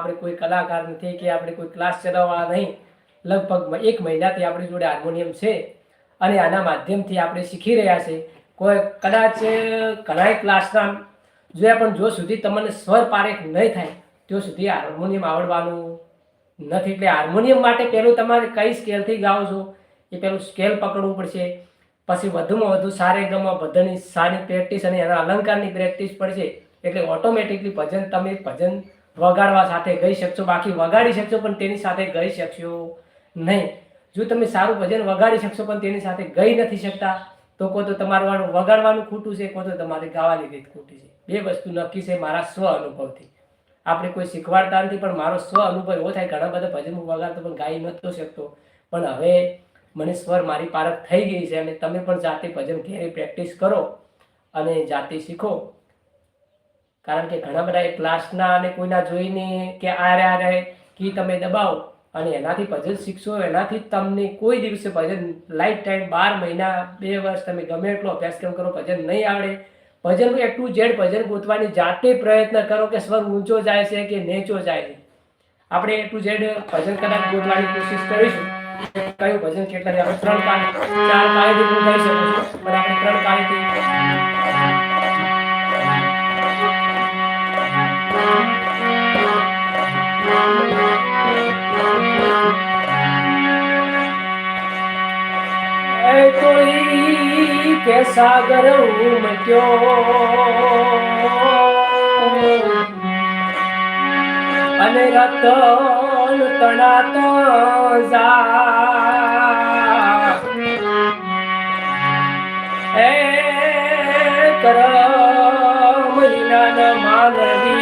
આપણે કોઈ કલાકાર નથી કે આપણે કોઈ ક્લાસ ચલાવવા નહીં. લગભગ એક મહિનાથી આપણી જોડે હાર્મોનિયમ છે અને આના માધ્યમથી આપણે શીખી રહ્યા છે. કોઈ કદાચ ઘણા ક્લાસના જોયા પણ જો સુધી તમને સ્વર પારેખ નહીં થાય ત્યાં સુધી હાર્મોનિયમ આવડવાનું નથી. એટલે હાર્મોનિયમ માટે પહેલું તમારે કઈ સ્કેલથી ગાઓ છો? એ પહેલું સ્કેલ પકડવું પડશે. પછી વધુમાં વધુ સારે ગમા, બધાની સારી પ્રેક્ટિસ અને એના અલંકારની પ્રેક્ટિસ પડશે. એટલે ઓટોમેટિકલી ભજન, તમે ભજન વગાડવા સાથે ગઈ શકશો, બાકી વગાડી શકશો, પણ તેની સાથે ગઈ શકશો નહીં. જો તમે સારું ભજન વગાડી શકશો, પણ તેની સાથે ગઈ નથી શકતા, તો કહો તો તમારું વગાડવાનું ખોટું છે, કહો તો તમારે ગાવાની રીત ખોટી છે. બે વસ્તુ નક્કી છે મારા સ્વ અનુભવથી. આપણે કોઈ શીખવાડતા નથી, પણ મારો સ્વ અનુભવ એવો થાય, ઘણા બધા ભજન હું વગાડતો, પણ ગાઈ નહોતો શકતો. પણ હવે મને સ્વર મારી પારખ થઈ ગઈ છે, અને તમે પણ જાતે ભજન ઘેરે પ્રેક્ટિસ કરો અને જાતે શીખો. કારણ કે ઘણા બધા ક્લાસના અને કોઈના જોઈને કે આરે આરે કી તમે દબાવો અને એનાથી ભજન શીખશો, એનાથી તમને કોઈ દિવસે ભજન લાઈફ ટાઈમ બાર મહિના, બે વર્ષ તમે ગમે એટલો અભ્યાસક્રમ કરો ભજન નહીં આવડે. ભજન એ ટુ ઝેડ ભજન ગોતવાની જાતે પ્રયત્ન કરો કે સ્વર ઊંચો જાય છે કે નીચો જાય છે. આપણે એ ટુ ઝેડ ભજન કદાચ ગોતવાની કોશિશ કરીશું. કયું ભજન કેટલા ત્રણ કાળી ચાર કાળીથી પણ આપણે ત્રણ કાળીથી કે સાગર ઉમટ્યો. અને રતન તણાતો જા. એ કરમ હિના માનવી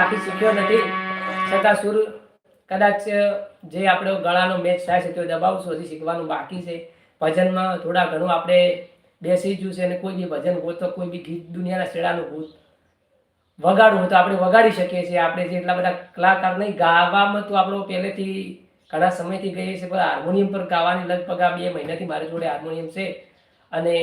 આખી શીખ્યો નથી. છતાં સુર કદાચ જે આપણો ગળાનો મેચ થાય છે તે દબાવશું, હજી શીખવાનું બાકી છે. ભજનમાં થોડા ઘણું આપણે બેસી ગયું છે અને કોઈ બી ભજન ગોતો કોઈ બી ગીત દુનિયાના છેડાનું ભૂત વગાડવું હોય તો આપણે વગાડી શકીએ છીએ. આપણે જે એટલા બધા કલાકાર નહીં, ગાવામાં તો આપણો પહેલેથી ઘણા સમયથી ગઈએ છીએ, પણ હાર્મોનિયમ પર ગાવાની લગભગ આ બે મહિનાથી મારી જોડે હાર્મોનિયમ છે. અને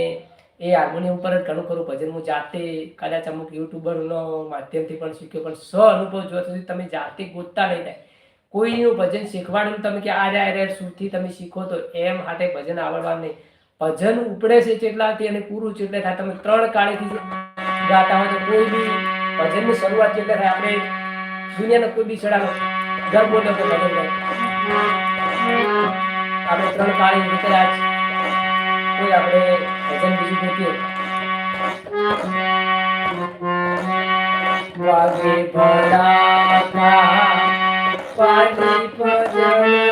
એ હાર્મોનિયમ પર ઘણું ખરું. ભજન હું જાતે કદાચ અમુક યુટ્યુબરનો માધ્યમથી પણ શીખ્યો, પણ સ્વ અનુભવ જો સુધી તમે જાતે ગોતતા નહીં થાય. કોઈનું ભજન શીખવાડ્યું તમે કે આ રહ્યા રહ્યા સુરથી તમે શીખો તો એમ હાટે ભજન આવડવા નહીં. ભજન ઉપડે છે જેટલાથી અને પૂરું છે થાય. તમે ત્રણ કાળેથી ગાતા હોય તો કોઈ બી ભજનની શરૂઆત એટલે થાય. આપણે દુનિયાનો કોઈ બી છેડાનો ગરબો ન ભજન આપણે ત્રણ કાળી નીકળ્યા જ કોઈ આપણે ભજન બીજું ગોતીએ વાગે ભલાકા પાટી ભજનના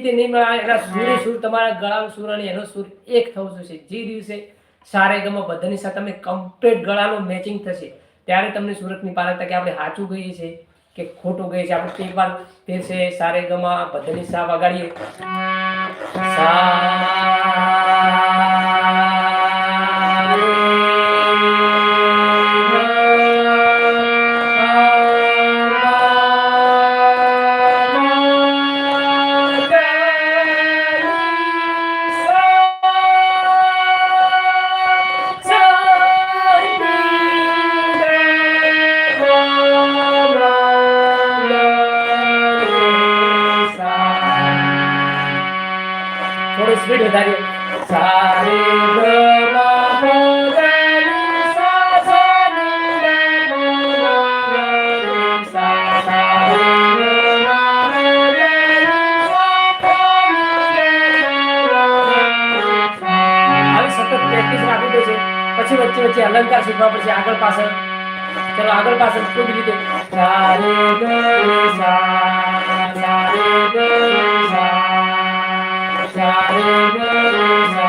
રીતે નહીં મળે. એના સૂર્ય સૂર તમારા ગળાનો સૂર અને એનો સૂર એક થવું જોઈએ. જે દિવસે સારે ગમા બધાની સાથે તમે કમ્પ્લીટ ગળાનો મેચિંગ થશે ત્યારે તમને સુરતની પાલકતા કે આપણે સાચું ગઈએ છીએ કે ખોટું ગઈએ છીએ. આપણે તે વાર તે છે સારે ગમા બધાની સા વગાડીએ. સા આવી સતત પ્રેક્ટિસ રાખવી પડશે પછી વચ્ચે વચ્ચે અલંકાર શીખવા પડશે આગળ પાછળ ચલો આગળ પાછળ કોઈ બી રીતે સારે ગ સા સારે ગ સા સારે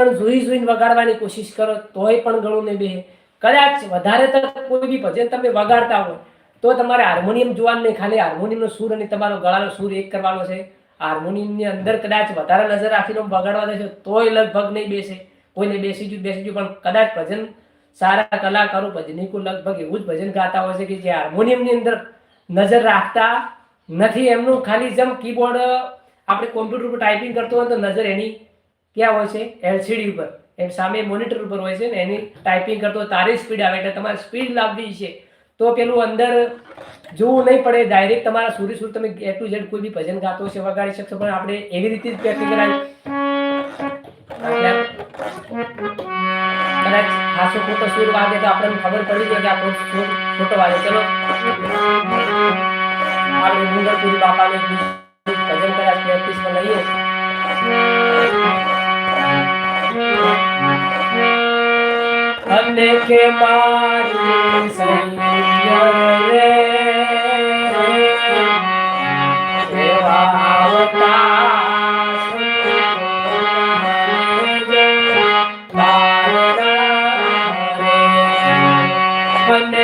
બટન જોઈ જોઈને વગાડવાની કોશિશ કરો, તોય પણ ગળું નહીં બે કદાચ વધારે તો કોઈ બી ભજન તમે વગાડતા હોય, તો તમારે હાર્મોનિયમ જોવાનું નહીં, ખાલી હાર્મોનિયમનો સૂર અને તમારો ગળાનો સૂર એક કરવાનો છે. હાર્મોનિયમની અંદર કદાચ વધારે નજર રાખીને વગાડવા દેશો, તોય લગભગ નહીં બેસે. કોઈને બેસી જુ બેસી જુ પણ કદાચ ભજન સારા કલાકારો ભજનીકો લગભગ એવું જ ભજન ગાતા હોય છે કે જે હાર્મોનિયમની અંદર નજર રાખતા નથી. એમનું ખાલી જેમ કીબોર્ડ આપણે કોમ્પ્યુટર ઉપર ટાઈપિંગ કરતો હોય તો નજર એની ક્યાં હોય છે? એલસીડી ઉપર. એમ સામે મોનિટર ઉપર હોય છે ને, એની ટાઈપિંગ કરતો તારી સ્પીડ આવે એટલે તમારે સ્પીડ લાવવી છે. તો પેલું અંદર જોવું નહીં પડે ડાયરેક્ટ તમારા સુરી સુર તમે એ ટુ ઝેડ કોઈ બી ભજન ગાતો હશે વગાડી શકશો, પણ આપણે એવી રીતે જ પ્રેક્ટિકલ કદાચ ખાસો ખોટો સુર વાગે તો આપણને ખબર પડી જાય કે આપણો સુર ખોટો વાગે. ચલો. આપણે ડુંગરપુરી બાપાને ભજન કદાચ પ્રેક્ટિસમાં લઈએ. અને કે મારી સૈયરે અને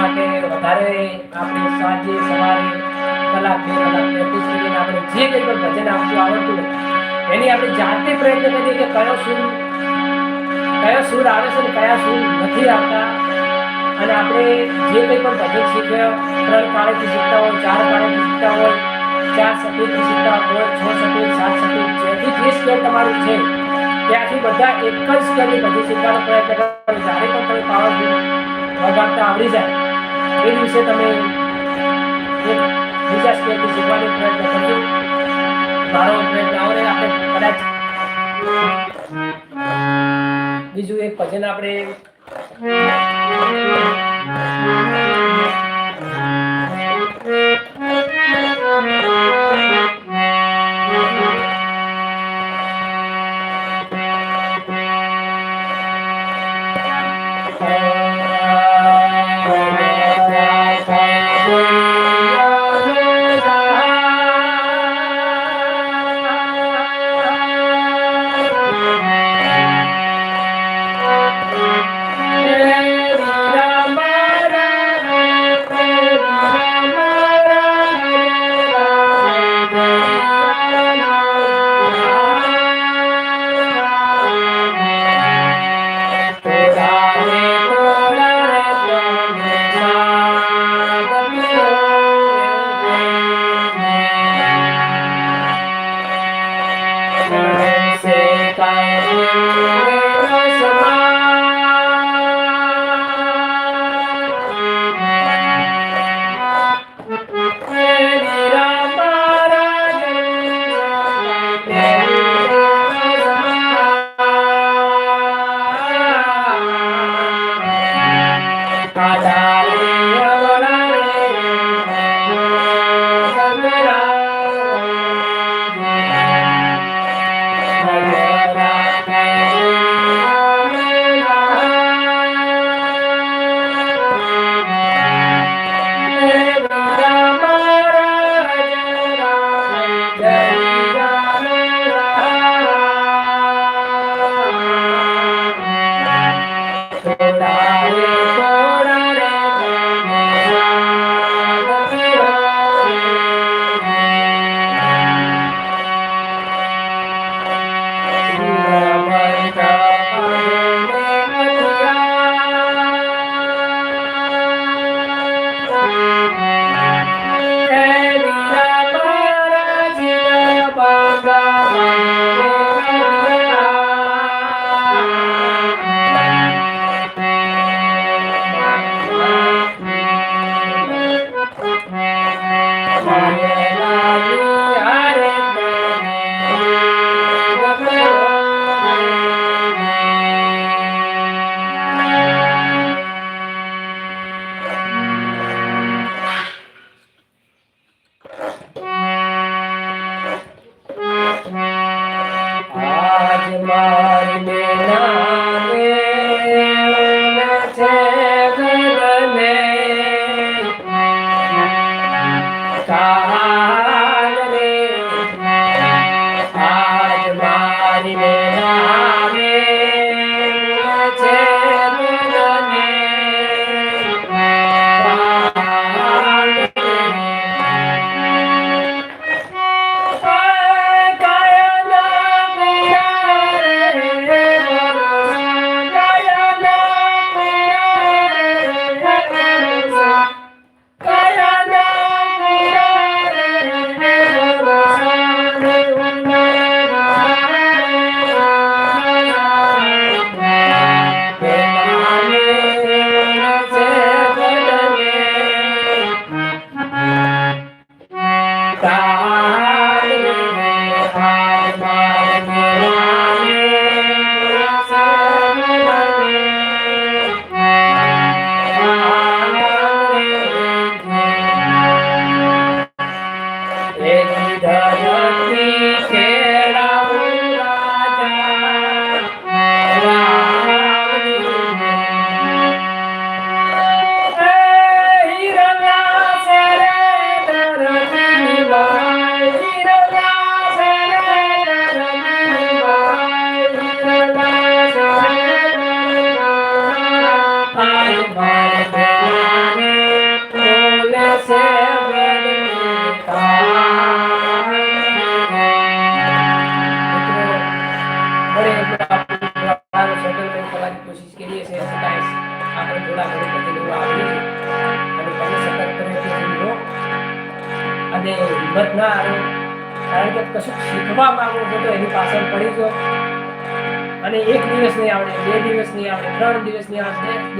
માટે વધારે આપણે સાંજે સવારે કલાક બે કલાક પ્રેક્ટિસ કરીને આપણે જે કંઈ પણ ભજન આવતું આવડતું હોય, એની આપણે જાતે પ્રયત્ન કરીએ કે કયો સૂર કયો સૂર આવે છે ને કયા સૂર નથી આવતા. અને આપણે જે કંઈ પણ ભજન શીખ્યો, ત્રણ પાણીથી શીખતા હોય, ચાર પાણીથી શીખતા હોય, ચાર સફેદથી શીખતા હોય છ સફેદ, સાત સફેદ, જેથી જે સ્કેલ તમારું છે, ત્યાંથી બધા એક જ સ્કેલની બધી શીખવાનો પ્રયત્ન કરો. જ્યારે પણ તમે પાવરફુલ વગાડતા આવડી જાય. એ દિવસે તમે બીજા સ્ટેપથી શીખવાનો પ્રયત્ન કરજો. મારો પ્રયત્ન આવડે આપણે કદાચ બીજું એક ભજન આપણે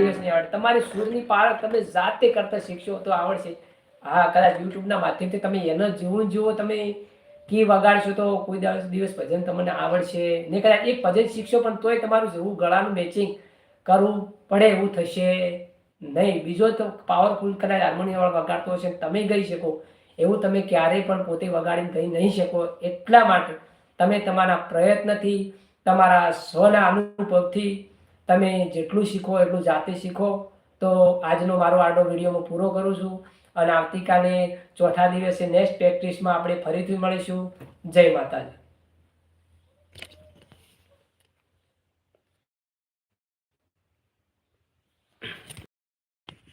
દિવસ નહીં આવડે. તમારી સૂરની પારખ તમે જાતે કરતા શીખશો તો આવડશે. હા, કદાચ યુટ્યુબના માધ્યમથી તમે એનો જીવન જીવો તમે કી વગાડશો તો કોઈ દિવસ ભજન તમને આવડશે. ને કદાચ એક ભજન શીખશો પણ તોય તમારું જેવું ગળાનું મેચિંગ કરવું પડે એવું થશે નહીં. બીજો તો પાવરફુલ કદાચ હાર્મોનિયમ વગાડતો હશે તમે ગઈ શકો. એવું તમે ક્યારેય પણ પોતે વગાડીને ગઈ નહીં શકો. એટલા માટે તમે તમારા પ્રયત્નથી, તમારા સ્વના અનુભવથી તમે જેટલું શીખો, એટલું જાતે શીખો. તો આજનો મારો આડો વીડિયો હું પૂરો કરું છું અને આવતીકાલે ચોથા દિવસે નેક્સ્ટ પ્રેક્ટિસમાં આપણે ફરીથી મળીશું. જય માતાજી.